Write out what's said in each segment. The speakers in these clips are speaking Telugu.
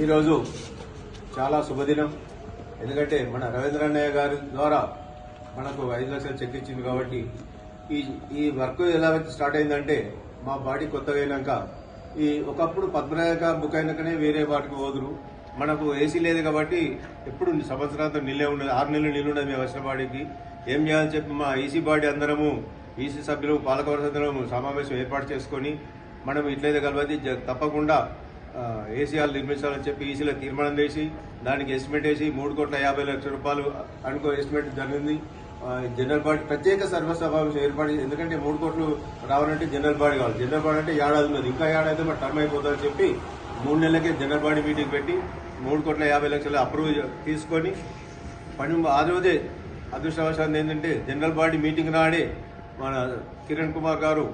ఈరోజు చాలా శుభదినం. ఎందుకంటే మన రవీంద్రన్నయ్య గారి ద్వారా మనకు ఐదు లక్షలు చెక్ ఇచ్చింది కాబట్టి ఈ ఈ వర్క్ ఎలా స్టార్ట్ అయిందంటే మా బాడీ కొత్తగా అయినాక ఈ ఒకప్పుడు పద్మనాయక బుక్ అయినాకనే వేరే వాటికి పోదురు. మనకు ఏసీ లేదు కాబట్టి ఎప్పుడు సంవత్సరాలతో నీళ్ళే ఉండదు ఆరు నెలలు నీళ్ళు ఉండదు మేము వచ్చిన బాడీకి. ఏం చేయాలని చెప్పి మా ఈసీ బాడీ అందరము ఈసీ సభ్యులు పాలకవర్గ అందరము సమావేశం ఏర్పాటు చేసుకొని మనం ఇట్లయితే కలవది జ- తప్పకుండా ఏసీఆర్ నిర్మించాలని చెప్పి ఈసీలో తీర్మానం చేసి దానికి ఎస్టిమేట్ వేసి మూడు కోట్ల యాభై లక్షల రూపాయలు అనుకో ఎస్టిమేట్ జరిగింది. జనరల్ బాడీ ప్రత్యేక సర్వ సమావేశం ఏర్పాటు ఎందుకంటే మూడు కోట్లు రావాలంటే జనరల్ బాడీ కావాలి. జనరల్ బాడీ అంటే ఏడాది ఉన్నది. ఇంకా ఏడాది అయితే మరి టర్మ్ అయిపోతుందని చెప్పి మూడు నెలలకే జనరల్ బాడీ మీటింగ్ పెట్టి మూడు కోట్ల యాభై లక్షలు అప్రూవ్ తీసుకొని పని ఆ రోజే అదృష్టవశాన్ని ఏంటంటే జనరల్ బాడీ మీటింగ్ నాడే మన కిరణ్ కుమార్ గారు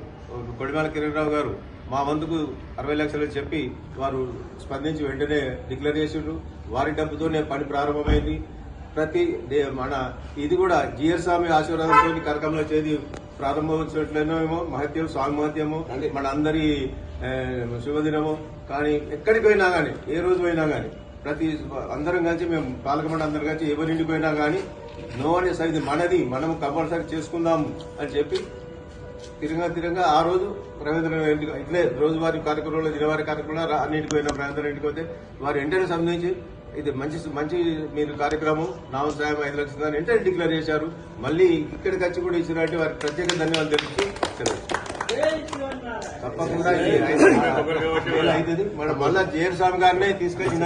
కొడిమాల కిరణ్ రావు గారు మా వంతుకు అరవై లక్షలు చెప్పి వారు స్పందించి వెంటనే డిక్లేర్ చేసిండ్రు. వారి డబ్బుతోనే పని ప్రారంభమైంది. ప్రతి మన ఇది కూడా జిఆర్ స్వామి ఆశీర్వాదంతో కార్యక్రమంలో చేది ప్రారంభోత్సవట్లేమో మహత్యం స్వామి మహత్యము మన అందరి శుభదినము. కానీ ఎక్కడికి పోయినా కానీ ఏ రోజు పోయినా కానీ ప్రతి అందరం కలిసి మేము పాలకమండ అందరం కలిసి ఎవరింటికి పోయినా కానీ నో అనే సైజు మనది మనం కంపల్సరీ చేసుకుందాము అని చెప్పి తిరగా తిరగా ఆ రోజు రవీంద్ర ఇంటికి ఇట్లే రోజువారీ కార్యక్రమంలో దినవారి కార్యక్రమంలో అన్నింటికి పోయిన రవీంద్ర ఇంటికి పోతే వారు వెంటనే సంబంధించి ఇది మంచి మంచి మీరు కార్యక్రమం నామ సాయం ఐదు లక్షలు అని వెంటనే డిక్లేర్ చేశారు. మళ్ళీ ఇక్కడికి వచ్చి కూడా ఇచ్చినట్టు వారికి ప్రత్యేక ధన్యవాదాలు సెలవు. తప్పకుండా అవుతుంది. మనం మళ్ళా జేర్ స్వామి గారినే తీసుకొచ్చి